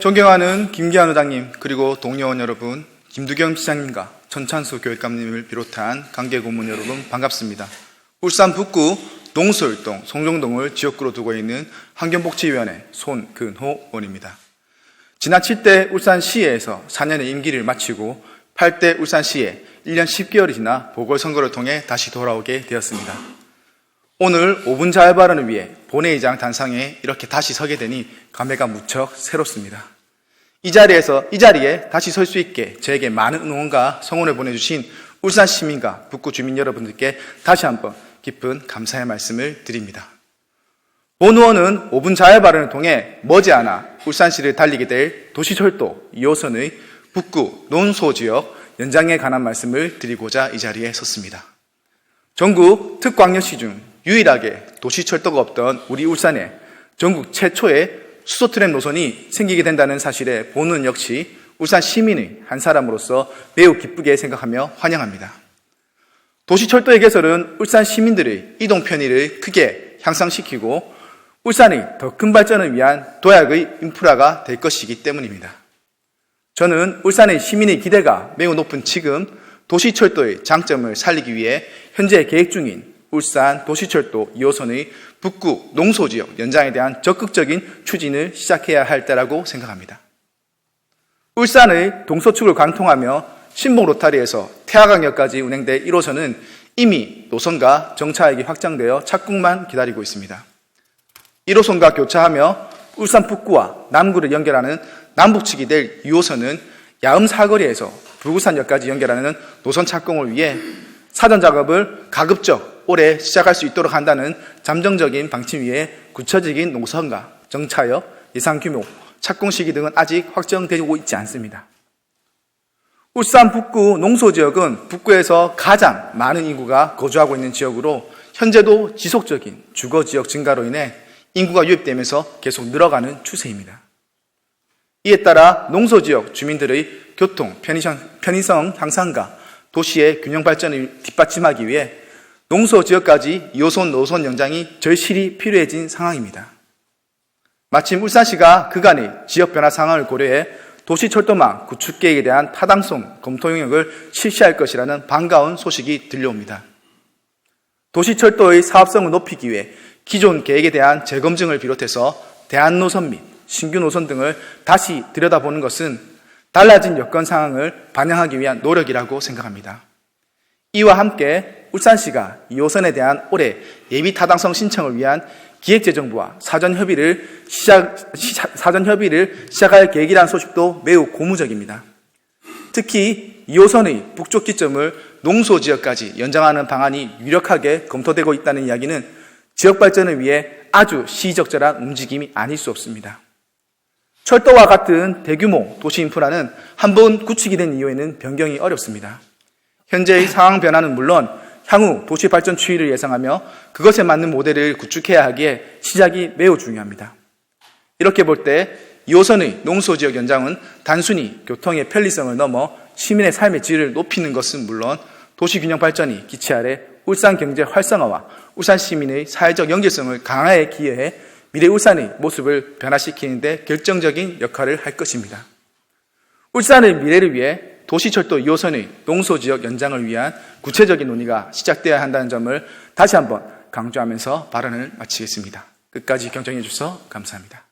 존경하는 김기한 의장님 그리고 동료원 여러분, 김두겸 시장님과 전찬수 교육감님을 비롯한 관계 고문 여러분 반갑습니다. 울산 북구 농수일동 송정동을 지역구로 두고 있는 환경복지위원회 손근호 의원입니다. 지난 7대 울산시에서 4년의 임기를 마치고 8대 울산시에 1년 10개월이 지나 보궐선거를 통해 다시 돌아오게 되었습니다. 오늘 5분 자율 발언을 위해 본회의장 단상에 이렇게 다시 서게 되니 감회가 무척 새롭습니다. 이 자리에서 이 자리에 다시 설 수 있게 저에게 많은 응원과 성원을 보내주신 울산 시민과 북구 주민 여러분들께 다시 한번 깊은 감사의 말씀을 드립니다. 본 의원은 5분 자율 발언을 통해 머지않아 울산시를 달리게 될 도시철도 2호선의 북구 논소 지역 연장에 관한 말씀을 드리고자 이 자리에 섰습니다. 전국 특광역시 중 유일하게 도시철도가 없던 우리 울산에 전국 최초의 수소트램 노선이 생기게 된다는 사실에 보는 역시 울산 시민의 한 사람으로서 매우 기쁘게 생각하며 환영합니다. 도시철도의 개설은 울산 시민들의 이동 편의를 크게 향상시키고 울산의 더 큰 발전을 위한 도약의 인프라가 될 것이기 때문입니다. 저는 울산의 시민의 기대가 매우 높은 지금 도시철도의 장점을 살리기 위해 현재 계획 중인 울산 도시철도 2호선의 북구 농소지역 연장에 대한 적극적인 추진을 시작해야 할 때라고 생각합니다. 울산의 동서축을 관통하며 신봉 로타리에서 태화강역까지 운행될 1호선은 이미 노선과 정차역이 확장되어 착국만 기다리고 있습니다. 1호선과 교차하며 울산 북구와 남구를 연결하는 남북측이 될 2호선은 야음 사거리에서 불구산역까지 연결하는 노선 착공을 위해 사전 작업을 가급적 올해 시작할 수 있도록 한다는 잠정적인 방침 위에 구체적인 노선과 정차역, 예상 규모, 착공 시기 등은 아직 확정되고 있지 않습니다. 울산 북구 농소 지역은 북구에서 가장 많은 인구가 거주하고 있는 지역으로 현재도 지속적인 주거 지역 증가로 인해 인구가 유입되면서 계속 늘어가는 추세입니다. 이에 따라 농소 지역 주민들의 교통 편의성 향상과 도시의 균형 발전을 뒷받침하기 위해 농소 지역까지 2호선 노선 연장이 절실히 필요해진 상황입니다. 마침 울산시가 그간의 지역 변화 상황을 고려해 도시철도망 구축 계획에 대한 타당성 검토 영역을 실시할 것이라는 반가운 소식이 들려옵니다. 도시철도의 사업성을 높이기 위해 기존 계획에 대한 재검증을 비롯해서 대안 노선 및 신규 노선 등을 다시 들여다보는 것은 달라진 여건 상황을 반영하기 위한 노력이라고 생각합니다. 이와 함께 울산시가 2호선에 대한 올해 예비 타당성 신청을 위한 기획재정부와 사전 협의를 시작, 사전 협의를 시작할 계획이라는 소식도 매우 고무적입니다. 특히 2호선의 북쪽 기점을 농소 지역까지 연장하는 방안이 유력하게 검토되고 있다는 이야기는 지역 발전을 위해 아주 시적절한 움직임이 아닐 수 없습니다. 철도와 같은 대규모 도시 인프라는 한 번 구축이 된 이후에는 변경이 어렵습니다. 현재의 상황 변화는 물론 향후 도시 발전 추이를 예상하며 그것에 맞는 모델을 구축해야 하기에 시작이 매우 중요합니다. 이렇게 볼 때 2호선의 농소지역 연장은 단순히 교통의 편리성을 넘어 시민의 삶의 질을 높이는 것은 물론 도시균형 발전이 기치 아래 울산 경제 활성화와 울산 시민의 사회적 연결성을 강하게 기여해 미래 울산의 모습을 변화시키는 데 결정적인 역할을 할 것입니다. 울산의 미래를 위해 도시철도 2호선의 농소지역 연장을 위한 구체적인 논의가 시작되어야 한다는 점을 다시 한번 강조하면서 발언을 마치겠습니다. 끝까지 경청해 주셔서 감사합니다.